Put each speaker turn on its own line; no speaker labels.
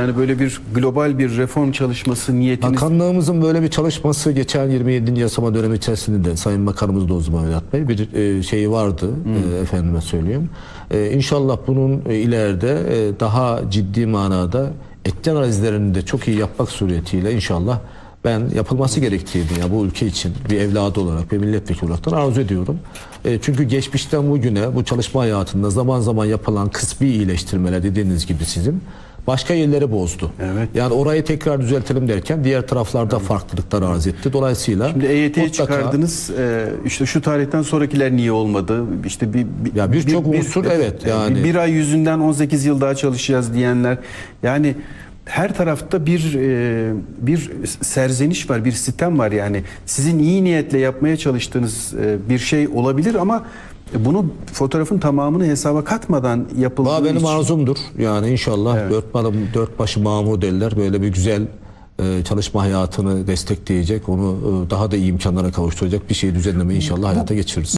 Yani böyle bir global bir reform çalışması niyetiniz
Bakanlığımızın böyle bir çalışması geçen 27. yasama dönemi içerisinde de Sayın Bakanımız da o zaman Vedat Bey bir e, şeyi vardı e, efendime söyleyeyim. E, inşallah bunun e, ileride e, daha ciddi manada etken analizlerini de çok iyi yapmak suretiyle inşallah ben yapılması gerektiğini ya bu ülke için bir evladı olarak bir milletvekili olarak arzu ediyorum. E, çünkü geçmişten bugüne bu çalışma hayatında zaman zaman yapılan kısmi iyileştirmeler dediğiniz gibi sizin başka yerleri bozdu.
Evet.
Yani orayı tekrar düzeltelim derken diğer taraflarda farklılıklar arz etti. Dolayısıyla
Şimdi EYT'yi
mutlaka-
çıkardınız. Ee, işte şu tarihten sonrakiler niye olmadı? İşte bir, bir
Ya birçok unsur evet yani.
bir, bir ay yüzünden 18 yıl daha çalışacağız diyenler. Yani her tarafta bir e, bir serzeniş var, bir sistem var yani. Sizin iyi niyetle yapmaya çalıştığınız e, bir şey olabilir ama bunu fotoğrafın tamamını hesaba katmadan yapıldığı
Valla benim
için-
arzumdur. Yani inşallah dört, başı, dört başı mamur derler. Böyle bir güzel e, çalışma hayatını destekleyecek, onu e, daha da iyi imkanlara kavuşturacak bir şey düzenleme inşallah hayata geçiririz.